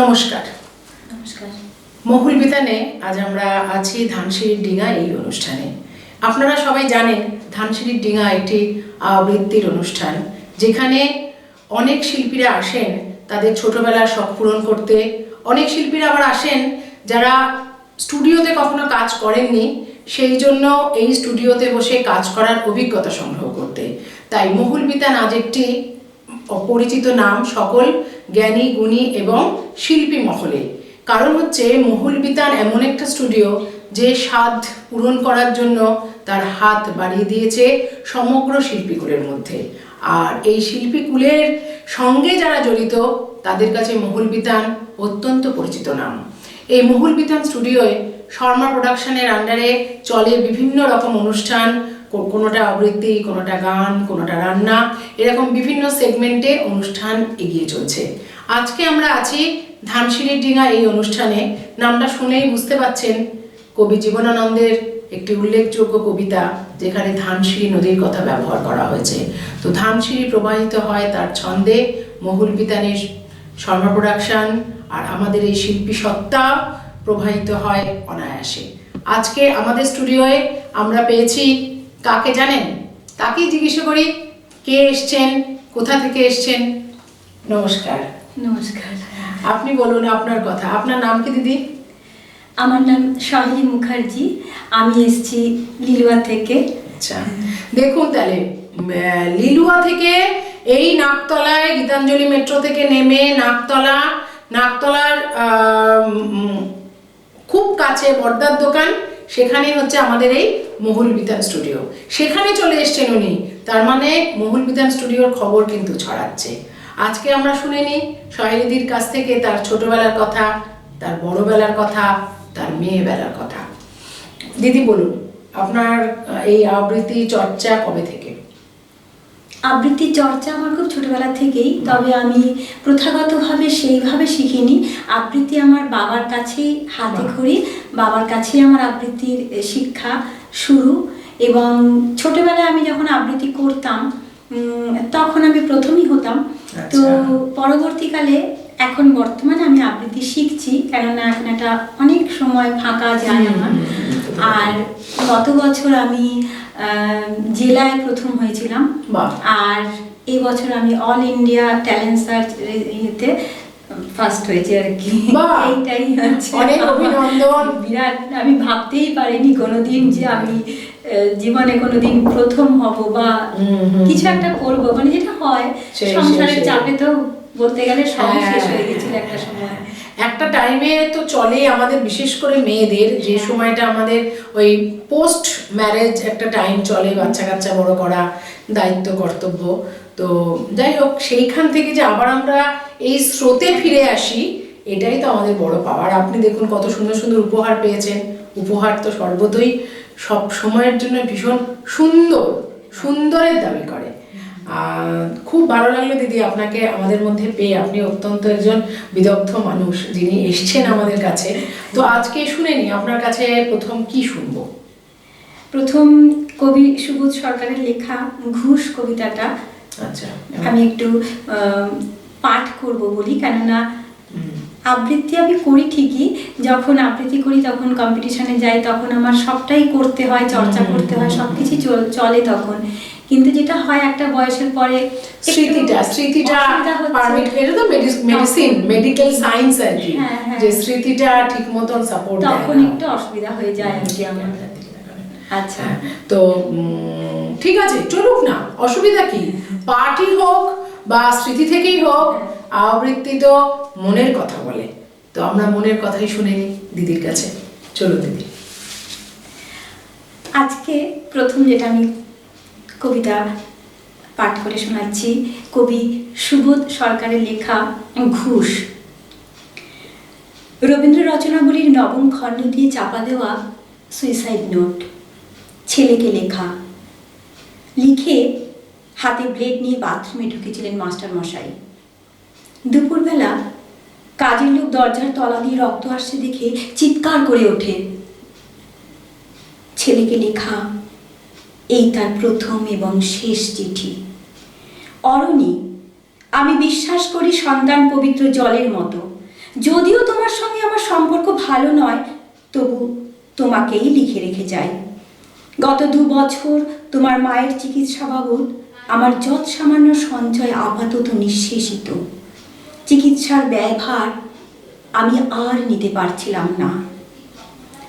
নমস্কার। নমস্কার। মহুল বিতানে আজ আমরা আছি ধানসিঁড়ির ডিঙা এই অনুষ্ঠানে। আপনারা সবাই জানেন ধানসিঁড়ির ডিঙা একটি আবৃত্তির অনুষ্ঠান যেখানে অনেক শিল্পীরা আসেন তাদের ছোটবেলার শখ পূরণ করতে। অনেক শিল্পীরা আবার আসেন যারা স্টুডিওতে কখনো কাজ করেননি সেই জন্য এই স্টুডিওতে বসে কাজ করার অভিজ্ঞতা সংগ্রহ করতে। তাই মহুল বিতান আজ একটি অপরিচিত নাম সকল জ্ঞানী, গুণী এবং শিল্পী মহলে। কারণ হচ্ছে মহুল বিতান এমন একটা স্টুডিও যে স্বাদ পূরণ করার জন্য তার হাত বাড়িয়ে দিয়েছে সমগ্র শিল্পীকুলের মধ্যে। আর এই শিল্পীকুলের সঙ্গে যারা জড়িত, তাদের কাছে মহুল বিতান অত্যন্ত পরিচিত নাম। এই মহুল বিতান স্টুডিওয়ে শর্মা প্রোডাকশনের আন্ডারে চলে বিভিন্ন রকম অনুষ্ঠান কোনোটা আবৃত্তি, কোনোটা গান, কোনোটা রান্না, এরকম বিভিন্ন সেগমেন্টে অনুষ্ঠান এগিয়ে চলছে। আজকে আমরা আছি ধানসিঁড়ির ডিঙা এই অনুষ্ঠানে। নামটা শুনেই বুঝতে পাচ্ছেন কবি জীবনানন্দের একটি উল্লেখযোগ্য কবিতা, যেখানে ধানসিঁড়ি নদীর কথা ব্যবহার করা হয়েছে। তো ধানসিঁড়ি প্রবাহিত হয় তার ছন্দে মহুল বিতানের শর্মা প্রোডাকশন আর আমাদের এই শিল্পী সত্তা প্রবাহিত হয় অনায়াসে। আজকে আমাদের স্টুডিওয়ে আমরা পেয়েছি কাকে জানেন? তাকেই জিজ্ঞেস করি কে এসছেন? কোথা থেকে এসছেন? নমস্কার। নমস্কার। আপনি বলুন আপনার কথা। আপনার নাম কি দিদি? আমার নাম শাহিনী মুখার্জি। আমি এসছি লিলুয়া থেকে। আচ্ছা। দেখুন তাহলে লিলুয়া থেকে এই নাকতলায় গীতাঞ্জলি মেট্রো থেকে নেমে নাকতলা নাকতলার খুব কাছে বর্দার দোকান। সেখানেই হচ্ছে আমাদের এই মহুল বিধান স্টুডিও সেখানে চলে এসছেন উনি। তার মানে মহুল বিধান স্টুডিওর খবর কিন্তু ছড়াচ্ছে। আজকে আমরা শুনে নিই সহেলিদির কাছ থেকে তার ছোটবেলার কথা, তার বড়বেলার কথা, তার মেয়েবেলার কথা। দিদি বলুন, আপনার এই আবৃত্তি চর্চা কবে থেকে? আবৃত্তির চর্চা আমার খুব ছোটবেলা থেকেই তবে আমি প্রথাগতভাবে সেইভাবে শিখিনি আবৃত্তি আমার বাবার কাছেই হাতে। খড়ি বাবার কাছেই আমার আবৃত্তির শিক্ষা শুরু এবং ছোটবেলায় আমি যখন আবৃত্তি করতাম তখন আমি প্রথমই হতাম তো আচ্ছা। পরবর্তীকালে এখন বর্তমানে আমি আবৃত্তি শিখছি কেননা এখন একটা অনেক সময় ফাঁকা যায় আমার। আর গত বছর আমি জেলায় প্রথম হয়েছিলাম। আর এই বছর আমি অল ইন্ডিয়া ট্যালেন্ট সার্চ ইয়েতে ফার্স্ট হয়েছে আর কি। এইটাই হচ্ছে অনেক অভিনন্দন। বিরাট আমি ভাবতেই পারিনি কোনোদিন যে আমি জীবনে কোনোদিন প্রথম হব বা কিছু একটা করব। মানে যেটা হয় সংসারের চাপে তো বলতে গেলে সব হ্যাঁ। শেষ হয়ে গেছিল একটা সময়। একটা টাইমে তো চলে আমাদের বিশেষ করে মেয়েদের যে সময়টা আমাদের ওই পোস্ট ম্যারেজ একটা টাইম চলে বাচ্চা কাচ্চা বড় করা দায়িত্ব কর্তব্য। তো যাই হোক সেইখান থেকে যে আবার আমরা এই স্রোতে ফিরে আসি এটাই তো আমাদের বড় পাওয়ার আপনি দেখুন কত সুন্দর সুন্দর উপহার পেয়েছেন। উপহার তো সর্বতই সব সময়ের জন্য ভীষণ সুন্দর সুন্দরের দাবি করে। খুব ভালো লাগল দিদি আপনাকে আমাদের মধ্যে পেয়ে। আপনি অত্যন্ত একজন বিদগ্ধ মানুষ যিনি এসছেন আমাদের কাছে। তো আজকে শুনে নি আপনার কাছে প্রথম কি শুনব? প্রথম কবি সুবোধ সরকারের লেখা ঘুষ কবিতাটা। আচ্ছা আমি একটু পাঠ করব বলি কেননা আবৃত্তি আমি করি ঠিকই। যখন আবৃত্তি করি তখন কম্পিটিশনে যাই তখন আমার সবটাই করতে হয় চর্চা করতে হয় সব কিছু চলে তখন। কিন্তু যেটা হয় একটা বয়সের পরে স্মৃতিটা স্মৃতিটা পারমিট এটা তো মেডিসিন মেডিকেল সায়েন্স আর কি। হ্যাঁ, হ্যাঁ। যে স্মৃতিটা ঠিক মতন সাপোর্ট তখন একটু অসুবিধা হয়ে যায় আর কি আমার আচ্ছা। হ্যাঁ, তো ঠিক আছে চলুক না অসুবিধা কি? পার্টি হোক বা স্মৃতি থেকেই হোক আবৃত্তি তো মনের কথা বলে। তো আমরা মনের কথাই শুনে নিই দিদির কাছে। চলো দিদি। আজকে প্রথম যেটা আমি কবিতা পাঠ করে শোনাচ্ছি। কবি সুবোধ সরকারের লেখা ঘুষ। রবীন্দ্র রচনাবলীর নবম খণ্ড দিয়ে চাপা দেওয়া সুইসাইড নোট ছেলেকে লেখা। লিখে হাতে ব্লেড নিয়ে বাথরুমে ঢুকেছিলেন মাস্টার মশাই। দুপুরবেলা কাজের লোক দরজার তলা দিয়ে রক্ত আসছে দেখে চিৎকার করে ওঠে। ছেলেকে লেখা এই তার প্রথম এবং শেষ চিঠি। অরণি, আমি বিশ্বাস করি সন্তান পবিত্র জলের মতো। যদিও তোমার সঙ্গে আমার সম্পর্ক ভালো নয়, তবু তোমাকেই লিখে রেখে যাই। গত দু বছর তোমার মায়ের চিকিৎসা বাবদ আমার যৎ সামান্য সঞ্চয় আপাতত নিঃশেষিত। চিকিৎসার ব্যয়ভার আমি আর নিতে পারছিলাম না।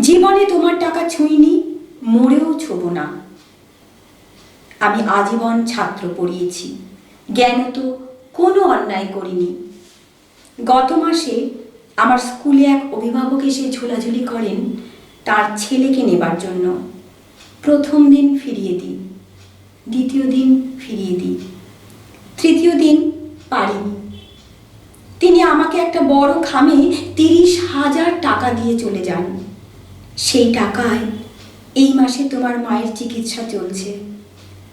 জীবনে তোমার টাকা ছুঁইনি, মরেও ছোব না। আমি আজীবন ছাত্র পড়িয়েছি। জ্ঞান তো কোনো অন্যায় করিনি। গত মাসে আমার স্কুলে এক অভিভাবক এসে ঝোলাঝুলি করেন তার ছেলেকে নেবার জন্য। প্রথম দিন ফিরিয়ে দিই, দ্বিতীয় দিন ফিরিয়ে দিই, তৃতীয় দিন পারিনি। তিনি আমাকে একটা বড় খামে তিরিশ হাজার টাকা দিয়ে চলে যান। সেই টাকায় এই মাসে তোমার মায়ের চিকিৎসা চলছে।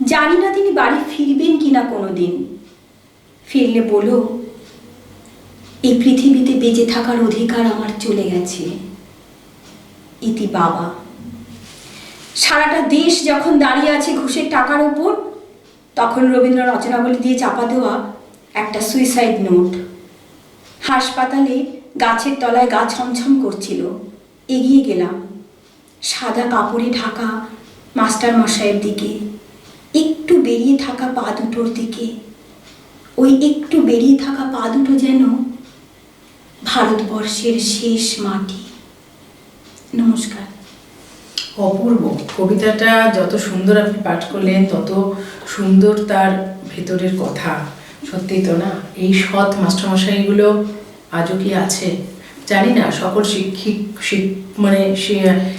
জানি না তিনি বাড়ি ফিরবেন কিনা কোনো দিন ফিরলে বলো, এই পৃথিবীতে বেঁচে থাকার অধিকার আমার চলে গেছে। ইতি বাবা। সারাটা দেশ যখন দাঁড়িয়ে আছে ঘুষের টাকার ওপর, তখন রবীন্দ্র রচনাবলী দিয়ে চাপা দেওয়া একটা সুইসাইড নোট হাসপাতালে গাছের তলায় গা ছমছম করছিল। এগিয়ে গেলাম। সাদা কাপড়ে ঢাকা মাস্টার মশাইয়ের দিকে। বেরিয়ে থাকা পা দুটোর দিকে। ওই একটু বেরিয়ে থাকা পা দুটো যেন ভারতবর্ষের শেষ মাটি। নমস্কার। অপূর্ব। কবিতাটা যত সুন্দর আপনি পাঠ করলেন, তত সুন্দর তার ভেতরের কথা। সত্যি তো না? এই সৎ মাস্টারমশাইগুলো আজও কি আছে? জানি না, সকল শিক্ষিক, শিক- মানে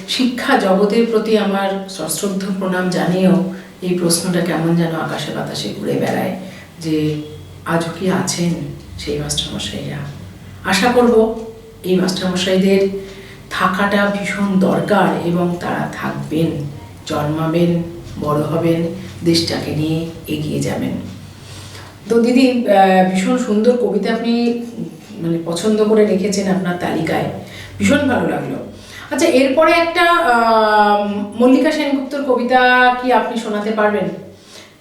শিক্ষা জগতের প্রতি আমার সশ্রদ্ধ প্রণাম জানিয়েও এই প্রশ্নটা কেমন যেন আকাশে বাতাসে ঘুরে বেড়ায় যে, আজও কি আছেন সেই মাস্টারমশাইরা? আশা করব এই মাস্টারমশাইদের থাকাটা ভীষণ দরকার এবং তারা থাকবেন, জন্মাবেন, বড় হবেন, দেশটাকে নিয়ে এগিয়ে যাবেন। তো দিদি ভীষণ সুন্দর কবিতা আপনি মানে পছন্দ করে রেখেছেন আপনার তালিকায়। ভীষণ ভালো লাগল। আচ্ছা এরপরে একটা মল্লিকা সেনগুপ্তর কবিতা কি আপনি শোনাতে পারবেন?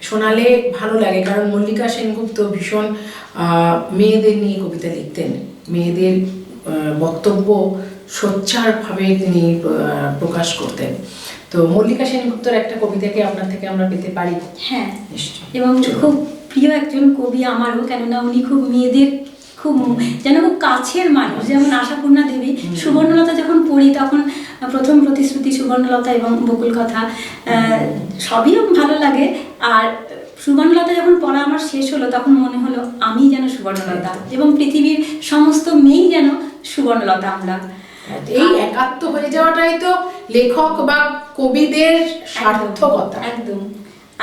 শোনালে ভালো লাগে কারণ মল্লিকা সেনগুপ্ত ভীষণ মেয়েদের নিয়ে কবিতা লিখতেন। মেয়েদের বক্তব্য সোচ্চারভাবে তিনি প্রকাশ করতেন। তো মল্লিকা সেনগুপ্তর একটা কবিতাকে আপনার থেকে আমরা পেতে পারি? হ্যাঁ। এবং খুব প্রিয় একজন কবি আমারও কেননা উনি খুব মেয়েদের খুব যেন খুব কাছের মানুষ। যেমন আশাপূর্ণা দেবী সুবর্ণলতা যখন পড়ি তখন প্রথম প্রতিশ্রুতি সুবর্ণলতা এবং বকুল কথা সবই ভালো লাগে। আর সুবর্ণলতা যখন পড়া আমার শেষ হলো তখন মনে হলো আমি যেন সুবর্ণলতা। এবং পৃথিবীর সমস্ত মেয়েই যেন সুবর্ণলতা আমরা। এই একাত্ম হয়ে যাওয়াটাই তো লেখক বা কবিদের সার্থকতা। একদম।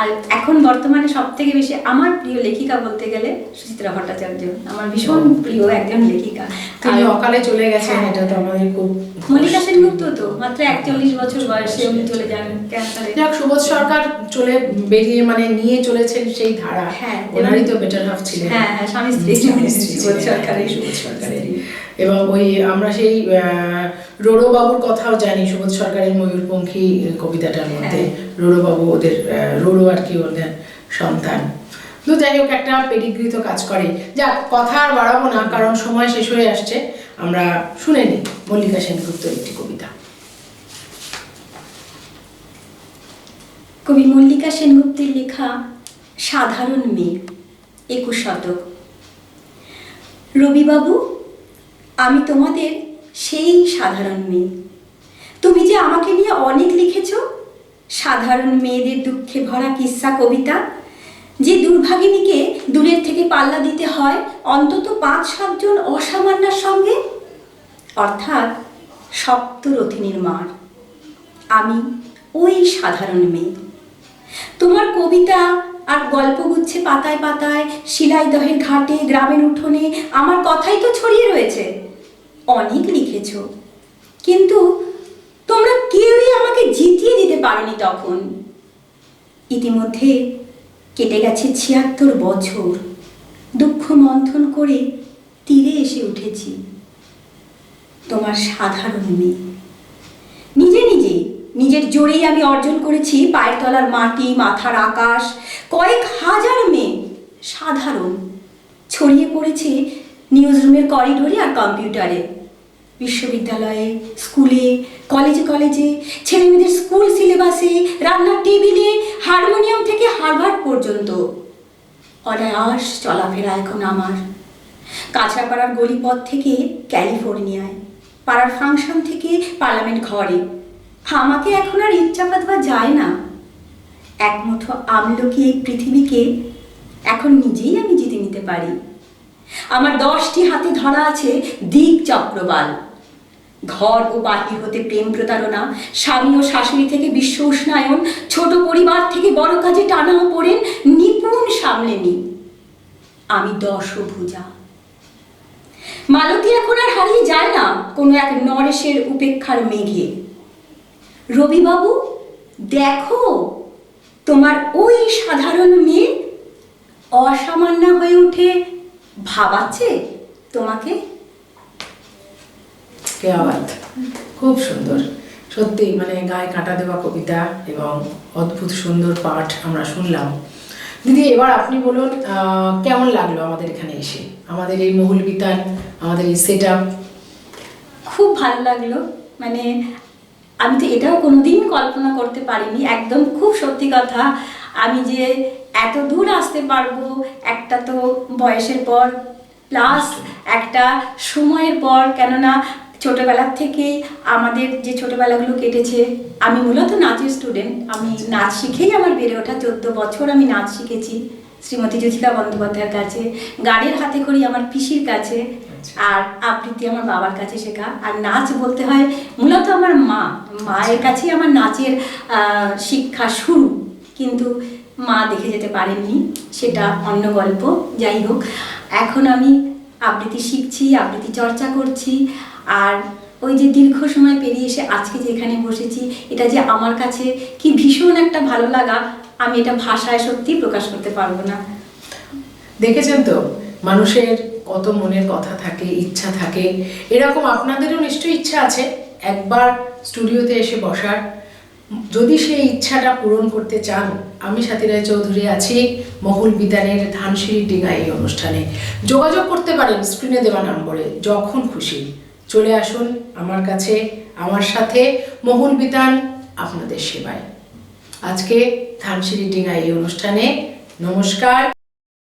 আর এখন বর্তমানে সব থেকে বেশি আমার প্রিয় লেখিকা বলতে গেলে সুচিত্রা ভট্টাচার্য। আমার ভীষণ প্রিয় একজন লেখিকা। তিনি অকালে চলে গেছেন হ্যাঁ। এটা তো আমাদের খুব মল্লিকা সেনগুপ্ত তো মাত্র একচল্লিশ বছর বয়সে উনি চলে যান ক্যান্সারে যাক সুবোধ সরকার চলে বেরিয়ে মানে নিয়ে চলেছেন সেই ধারা। হ্যাঁ, ওনারই তো বেটার হাফ ছিলেন। হ্যাঁ হ্যাঁ স্বামী স্ত্রী সুবোধ সরকারের সুবোধ সরকারেরই। এবং ওই আমরা সেই বাবুর কথাও জানি সুবোধ সরকারের ময়ূরপঙ্খী কবিতাটার মধ্যে রোড়ো বাবু ওদের রোড়ো আর কি ওদের সন্তান। তো যাই হোক একটা পেডিগ্রি কাজ করে। যাক কথা আর বাড়াবো না কারণ সময় শেষ হয়ে আসছে। আমরা শুনে নিই মল্লিকা সেনগুপ্ত একটি কবিতা। কবি মল্লিকা সেনগুপ্তের লেখা সাধারণ মেয়ে একুশ শতক। রবিবাবু আমি তোমাদের সেই সাধারণ মেয়ে। তুমি যে আমাকে নিয়ে অনেক লিখেছ, সাধারণ মেয়েদের দুঃখে ভরা কিস্সা কবিতা, যে দুর্ভাগিনীকে দূরের থেকে পাল্লা দিতে হয় অন্তত পাঁচ সাতজন অসামান্যার সঙ্গে, অর্থাৎ সপ্তরথিনীর মার। আমি ওই সাধারণ মেয়ে। তোমার কবিতা আর গল্পগুচ্ছে পাতায় পাতায়, শিলাইদহের ঘাটে, গ্রামের উঠোনে, আমার কথাই তো ছড়িয়ে রয়েছে। অনেক লিখেছ। কিন্তু তোমরা কেউই আমাকে জিতিয়ে দিতে পারোনি তখন। ইতিমধ্যে কেটে গেছে ছিয়াত্তর বছর। দুঃখ মন্থন করে তীরে এসে উঠেছি। তোমার সাধারণ মেয়ে। নিজে নিজে, নিজের জোরেই আমি অর্জন করেছি পায়ের তলার মাটি, মাথার আকাশ। কয়েক হাজার মেয়ে সাধারণ। ছড়িয়ে পড়েছে নিউজ রুমের করিডোরে আর কম্পিউটারে। বিশ্ববিদ্যালয়ে, স্কুলে, কলেজে কলেজে, ছেলেমেয়েদের স্কুল সিলেবাসে, রান্নার টেবিলে, হারমোনিয়াম থেকে হারভার্ড পর্যন্ত। অনায়াস চলাফেরা এখন আমার। কাঁচরাপাড়ার গলিপথ থেকে ক্যালিফোর্নিয়ায়, পাড়ার ফাংশন থেকে পার্লামেন্ট ঘরে। আমাকে এখন আর ইচ্ছা দেওয়া যায় না। এক মুঠো আমলকি এই পৃথিবীকে এখন নিজেই আমি জিতে নিতে পারি। আমার দশটি হাতে ধরা আছে দিক চক্রবাল। ঘর ও বাহির হতে প্রেম প্রতারণা, স্বামী ও শাশুড়ি থেকে বিশ্ব উষ্ণায়ন, ছোট পরিবার থেকে বড় কাজে টানা ও পড়েন, নিপুণ সামলে নি আমি দশভুজা মালতী এখন আর হারিয়ে যায় না কোনো এক নরেশের উপেক্ষার মেঘে। রবিবাবু, দেখো, তোমার ওই সাধারণ মেয়ে অসামান্য হয়ে উঠে ভাবাচ্ছে তোমাকে? কে আবাদ খুব সুন্দর। সত্যি মানে গায়ে কাটা দেওয়া কবিতা এবং অদ্ভুত সুন্দর পাঠ আমরা শুনলাম। দিদি এবার আপনি বলুন কেমন লাগল আমাদের এখানে এসে? আমাদের এই মহুল বিতান আমাদের এই সেট আপ খুব ভালো লাগল। মানে আমি তো এটাও কোনোদিন কল্পনা করতে পারিনি। একদম খুব সত্যি কথা আমি যে এত দূর আসতে পারব একটা তো বয়সের পর প্লাস একটা সময়ের পর কেননা ছোটবেলার থেকেই আমাদের যে ছোটবেলাগুলো কেটেছে আমি মূলত নাচের স্টুডেন্ট আমি নাচ শিখেই আমার বেড়ে ওঠা চোদ্দ বছর আমি নাচ শিখেছি। শ্রীমতী জুথিকা বন্দ্যোপাধ্যায়ের কাছে গাড়ির হাতে করি আমার পিসির কাছে আচ্ছা। আর আবৃত্তি আমার বাবার কাছে শেখা। আর নাচ বলতে হয় মূলত আমার মা। মায়ের কাছেই আমার নাচের শিক্ষা শুরু। কিন্তু মা দেখে যেতে পারেননি সেটা অন্য গল্প। যাই হোক এখন আমি আবৃত্তি শিখছি আবৃত্তি চর্চা করছি। আর ওই যে দীর্ঘ সময় পেরিয়ে এসে আজকে যে এখানে বসেছি, এটা যে আমার কাছে কি ভীষণ একটা ভালো লাগা, আমি এটা ভাষায় সত্যি প্রকাশ করতে পারব না। দেখেছেন তো? মানুষের কত মনের কথা থাকে, ইচ্ছা থাকে। এরকম আপনাদেরও নিশ্চয়ই ইচ্ছা আছে একবার স্টুডিওতে এসে বসার। যদি সেই ইচ্ছাটা পূরণ করতে চান, আমি সাথী রায় চৌধুরী আছি মহুল বিতানের ধানসিঁড়ি ডিঙা এই অনুষ্ঠানে। যোগাযোগ করতে পারেন, স্ক্রিনে দেওয়া নম্বরে, যখন খুশি। চলে আসুন আমার কাছে, আমার সাথে মহুল বিতান আপনাদের সেবায়। আজকে ধানসিঁড়ি ডিঙা এই অনুষ্ঠানে নমস্কার।